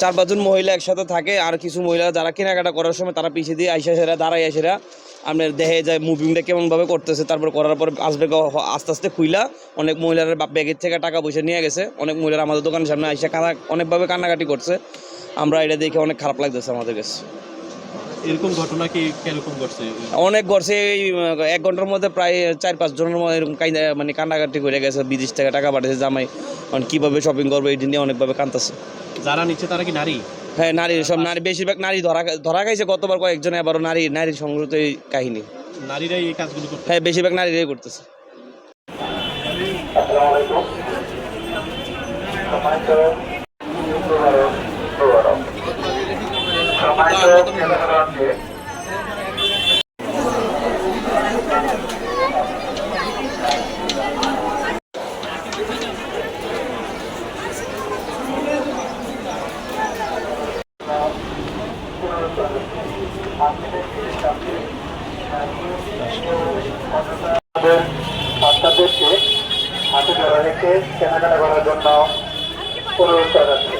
চার পাঁচজন মহিলা একসাথে থাকে আর কিছু মহিলা যারা কেনাকাটা করার সময় তারা পিছিয়ে দিয়ে আইসা সেরা দাঁড়াই আইসেরা আপনার দেখে যায় মুভিংটা কেমনভাবে করতেছে তারপর করার পর আসবে আস্তে আস্তে খুইলা অনেক মহিলারা ব্যাগের থেকে টাকা পয়সা নিয়ে গেছে অনেক মহিলারা আমাদের দোকানের সামনে আইসা কানা অনেকভাবে কান্নাকাটি করছে। আমরা এটা দেখে অনেক খারাপ লাগতেছে আমাদের কাছে। এরকম ঘটনা কি কীরকম ঘটছে? অনেক গড়ছে এই এক ঘণ্টার মধ্যে প্রায় চার পাঁচ জনের মধ্যে এরকম কাইন্দা- মানে কান্নাকাটি করে গেছে বিদেশ থেকে টাকা পাঠিয়েছে জামাই। মানে কীভাবে শপিং করব এই নিয়ে অনেকভাবে কান্দাছে যারা নিচ্ছে তারা কি নারী? হ্যাঁ নারী সব নারী বেশিরভাগ নারী ধরা ধরা খাইছে গতবার কয়েকজন এবারও নারী নারীর সংগ্রহ এই কাহিনী। নারীরাই এই কাজগুলো করতে হ্যাঁ বেশিরভাগ নারীরাই করতেছে। বাচ্চাদেরকে হাতে ধরে রেখে কেনাকাটা করার জন্য অনুরোধ করা যাচ্ছে।